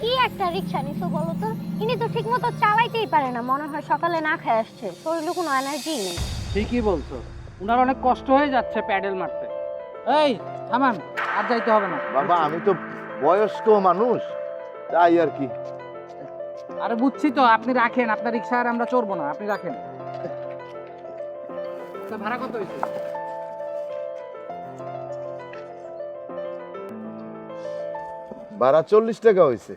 কি একটা রিক্সা নিছো বলো তো? ইনি তো ঠিক মতো চালাইতেই পারে না মনে হয় সকালে না খেয়ে আসছে। শরীরে কোনো এনার্জি নেই। ঠিকই বলছো। উনার অনেক কষ্ট হয়ে যাচ্ছে প্যাডেল মারতে। এই থামান আর যাইতে হবে না। বাবা আমি তো বয়স্ক মানুষ। তাই আর কি। আরে বুঝছি তো আপনি রাখেন আপনার রিক্সা আর আমরা চড়বো না আপনি রাখেন। তা ভাড়া কত হয়েছে? ভাড়া চল্লিশ টাকা হয়েছে।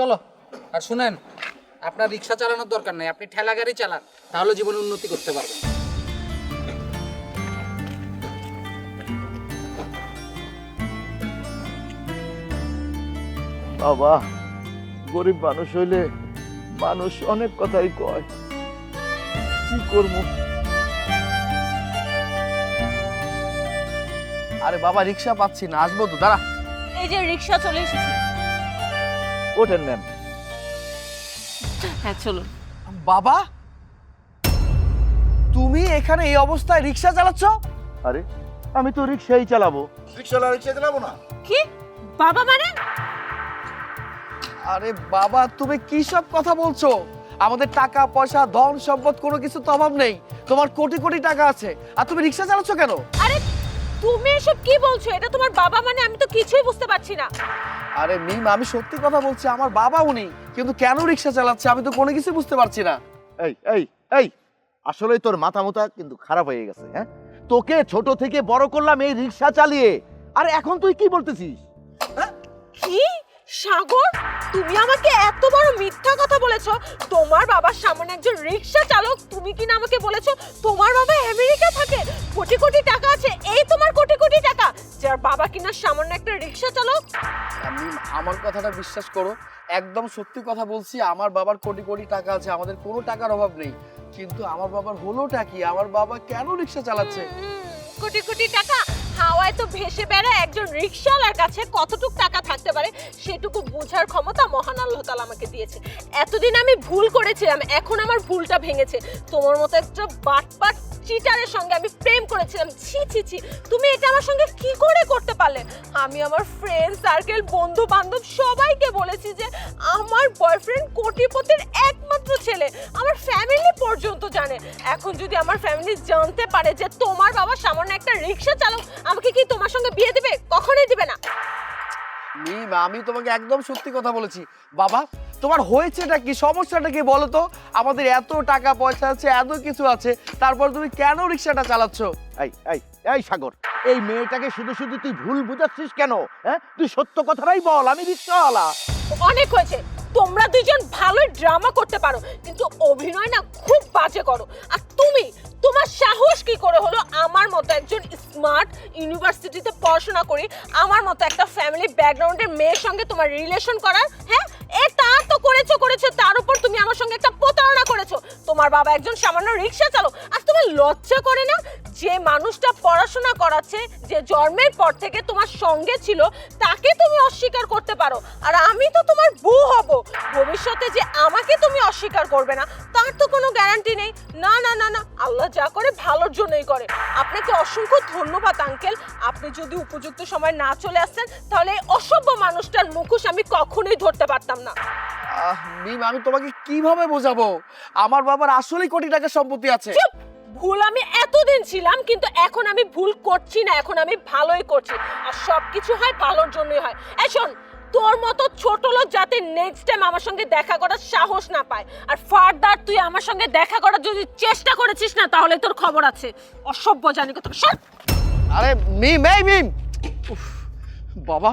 চলো আর শুনেন আপনার রিক্সা চালানোর দরকার নেই আপনি ঠেলা গাড়ি চালান তাহলে জীবনে উন্নতি করতে পারবেন। বাবা গরিব মানুষ হইলে মানুষ অনেক কথাই কয়। কি করব? আরে বাবা রিক্সা পাচ্ছি না আসব তো দাঁড়া। এই যে রিক্সা চলে এসেছে। ওঠেন ম্যাম। হ্যাঁ চলুন। বাবা তুমি এখানে এই অবস্থায় রিক্সা চালাচ্ছ? আরে আমি তো রিক্সাই চালাবো। রিক্সাওয়ালা রিক্সা চালাবো না? কি? বাবা মানে? আরে বাবা তুমি কি সব কথা বলছো? আমাদের টাকা পয়সা ধন সম্পদ কোনো কিছু তো অভাব নেই। তোমার কোটি কোটি টাকা আছে। আর তুমি রিক্সা চালাচ্ছ কেন? আরে তুমি এসব কি বলছো? এটা তোমার বাবা মানে আমি তো কিছুই বুঝতে পারছি না। আরে মিম আমি সত্যি কথা বলছি আমার বাবা উনি কিন্তু কেন রিক্সা চালাচ্ছে আমি তো কোনো কিছু বুঝতে পারছি না। এই এই এই আসলে তোর মাথা মোতা কিন্তু খারাপ হয়ে গেছে হ্যাঁ? তোকে ছোট থেকে বড় করলাম এই রিক্সা চালিয়ে। আর এখন তুই কি বলতেছিস? কি? সাগর তুমি আমাকে এত বড় মিথ্যা কথা বলেছ। তোমার বাবার সামনে একজন রিক্সা চালক তুমি কিনা আমাকে বলেছ? তোমার বাবা আমেরিকা থাকে কোটি কোটি টাকা আছে এই তোমার কোটি কোটি টাকা। যার বাবা কিনা সামান্য একটা রিক্সা চালক? আমি আমার কথাটা বিশ্বাস করো একদম সত্যি কথা বলছি আমার বাবার কোটি কোটি টাকা আছে আমাদের কোনো টাকার অভাব নেই। কিন্তু আমার বাবার হলোটা কি? আমার বাবা কেন রিক্সা চালাচ্ছে? কোটি কোটি টাকা হাওয়ায় তো ভেসে বেড়ায় একজন রিক্সাওয়ালার কাছে কতটুক টাকা থাকতে পারে সেটুকু বোঝার ক্ষমতা মহান আল্লাহ তালা আমাকে দিয়েছে। এতদিন আমি ভুল করেছিলাম, এখন আমার ভুলটা ভেঙেছে। তোমার মতো একটা বাট বাটপাট চিটারের সঙ্গে আমি প্রেম করেছিলাম। ছি ছি ছি, তুমি এটা আমার সঙ্গে কি করে করতে পারলে? আমি আমার ফ্রেন্ড সার্কেল বন্ধু বান্ধব সবাইকে বলেছি যে আমার বয়ফ্রেন্ড কোটিপতির একমাত্র ছেলে। আমার ফ্যামিলি পর্যন্ত জানে। এখন যদি আমার ফ্যামিলি জানতে পারে যে তোমার বাবা সামান্য একটা রিক্সা চালক, আমাকে কি তোমার সঙ্গে বিয়ে দেবে? কখনোই দিবে না। আমি তোমাকে একদম সত্যি কথা বলেছি। বাবা তোমার হয়েছেটা কি? সমস্যাটা কি বলো তো? আমাদের এত টাকা পয়সা আছে এত কিছু আছে তারপর তুমি কেন রিক্সাটা চালাচ্ছ? এই এই এই সাগর এই মেয়েটাকে শুধু শুধু তুই ভুল বুঝাচ্ছিস কেন? হ্যাঁ? তুই সত্য কথাটাই বল আমি রিক্সাওয়ালা। অনেক হয়েছে। তোমরা দুজন ভালোই ড্রামা করতে পারো কিন্তু অভিনয় না খুব বাজে করো। আর তুমি তোমার সাহস কি করে হলো আমার মতো একজন স্মার্ট ইউনিভার্সিটিতে পড়াশোনা করি, আমার মতো একটা ফ্যামিলি ব্যাকগ্রাউন্ডের মেয়ের সঙ্গে তোমার রিলেশন করার হ্যাঁ? এ তা তো করেছ করেছ, তার উপর তুমি আমার সঙ্গে একটা প্রতারণা করেছ। তোমার বাবা একজন সামান্য রিক্সা চালক, আর তোমার লজ্জা করে না? যে মানুষটা পড়াশোনা করাচ্ছে যে জন্মের পর থেকে তোমার সঙ্গে ছিল তাকে তুমি অস্বীকার করতে পারো। আর আমি তো তোমার বউ হব। ভবিষ্যতে যে আমাকে তুমি অস্বীকার করবে না তার তো কোনো গ্যারান্টি নেই। না না না না আল্লাহ যা করে ভালোর জন্যই করে। আপনাকে অসংখ্য ধন্যবাদ আঙ্কেল। আপনি যদি উপযুক্ত সময় না চলে আসতেন তাহলে এই অসভ্য মানুষটার মুখোশ আমি কখনোই ধরতে পারতাম না। আহ, মিম আমি তোমাকে কীভাবে বোঝাবো? আমার বাবার আসলেই কোটি টাকা সম্পত্তি আছে। চুপ! ভুল আমি এতদিন ছিলাম কিন্তু এখন আমি ভুল করছি না এখন আমি ভালোই করছি। আর সবকিছু হয় ভালোর জন্যই হয়। এই শোন তোর মতো ছোট লোক যাতে নেক্সট টাইম আমার সঙ্গে দেখা করার সাহস না পায় আর ফার্দার তুই আমার সঙ্গে দেখা করার যদি চেষ্টা করেছিস না তাহলে তোর খবর আছে। অসভ্য জানি কত সব আরে মিম এই মিম! উফ, বাবা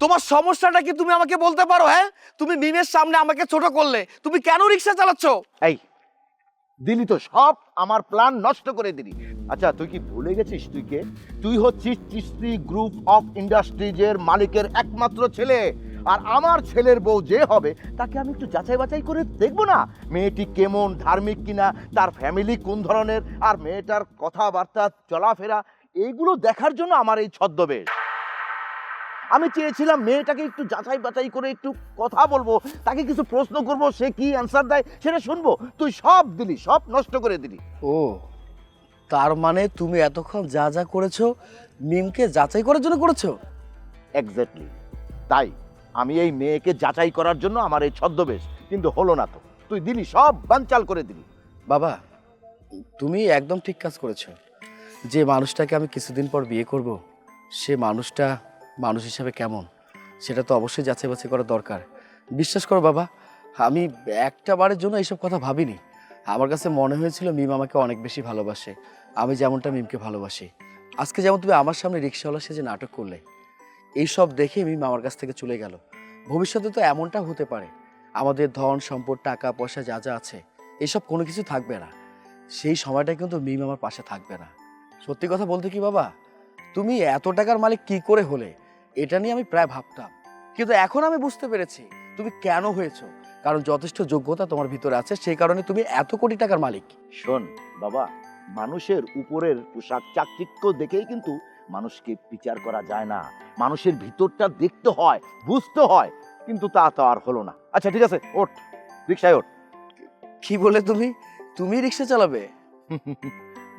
তোমার সমস্যাটা কি তুমি আমাকে বলতে পারো হ্যাঁ? তুমি মিমের সামনে আমাকে ছোট করলে তুমি কেন রিক্সা চালাচ্ছ? এই দিলি তো সব, আমার প্ল্যান নষ্ট করে দিলি। আচ্ছা তুই কি ভুলে গেছিস? তুই কে? তুই হচ্ছিস চিস্তি গ্রুপ অফ ইন্ডাস্ট্রিজের মালিকের একমাত্র ছেলে। আর আমার ছেলের বউ যে হবে, তাকে আমি একটু যাচাই বাছাই করে দেখব না, মেয়েটি কেমন ধার্মিক কিনা, তার ফ্যামিলি কোন ধরনের, আর মেয়েটার কথাবার্তা, চলাফেরা, এইগুলো দেখার জন্য আমার এই ছদ্মবেশ। আমি চেয়েছিলাম মেয়েটাকে একটু যাচাই বাছাই করে একটু কথা বলব তাকে কিছু প্রশ্ন করব সে কি অ্যান্সার দেয় সেটা শুনব। তুই সব দিলি সব নষ্ট করে দিলি। ও তার মানে তুমি এতক্ষণ যা যা করেছ মিমকে যাচাই করার জন্য করেছ? এক্স্যাক্টলি তাই আমি এই মেয়েকে যাচাই করার জন্য আমার এই ছদ্মবেশ কিন্তু হলো না তো। তুই দিলি সব বানচাল করে দিলি। বাবা তুমি একদম ঠিক কাজ করেছ। যে মানুষটাকে আমি কিছুদিন পর বিয়ে করব সে মানুষটা মানুষ হিসাবে কেমন? সেটা তো অবশ্যই যাচাই বাছাই করা দরকার। বিশ্বাস করো বাবা, আমি একটা বারের জন্য এইসব কথা ভাবিনি। আমার কাছে মনে হয়েছিল মিম আমাকে অনেক বেশি ভালোবাসে। আমি যেমনটা মিমকে ভালোবাসি। আজকে যেমন তুমি আমার সামনে রিক্সাওয়ালা সে যে নাটক করলে, এইসব দেখে মিম আমার কাছ থেকে চলে গেল। ভবিষ্যতে তো এমনটা হতে পারে। আমাদের ধন, সম্পদ, টাকা, পয়সা যা যা আছে, এসব কোনো কিছু থাকবে না। সেই সময়টা কিন্তু মিম আমার পাশে থাকবে না। সত্যি কথা বলতে কি বাবা? তুমি এত টাকার মালিক কি করে হলে? এটা নিয়ে আমি প্রায় ভাবতাম। কিন্তু এখন আমি বুঝতে পেরেছি তুমি কেন হয়েছো। কারণ যথেষ্ট যোগ্যতা তোমার ভিতরে আছে সেই কারণে তুমি এত কোটি টাকার মালিক। শোন বাবা মানুষের উপরের পোশাক চাকচিক্য দেখেই কিন্তু মানুষকে বিচার করা যায় না। মানুষের ভিতরটা দেখতে হয় বুঝতে হয় কিন্তু তা তো আর হলো না। আচ্ছা ঠিক আছে ওঠ রিক্সায় ওঠ। কি বলে তুমি? তুমি রিক্সা চালাবে?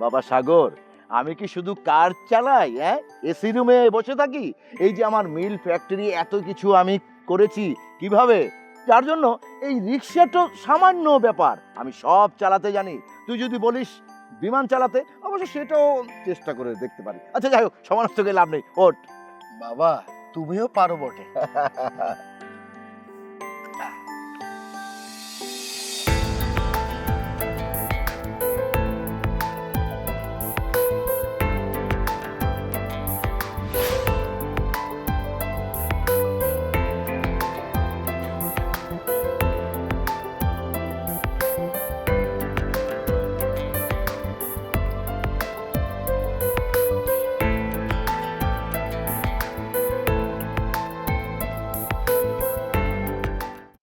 বাবা সাগর আমি কি শুধু কার চালাই হ্যাঁ? এসি রুমে বসে থাকি? এই যে আমার মিল ফ্যাক্টরি এত কিছু আমি করেছি কীভাবে? যার জন্য এই রিক্সা তো সামান্য ব্যাপার আমি সব চালাতে জানি। তুই যদি বলিস বিমান চালাতে অবশ্য সেটাও চেষ্টা করে দেখতে পারি। আচ্ছা যাই হোক সমানস্থ লাভ নেই ওট বাবা তুমিও পারো বটে।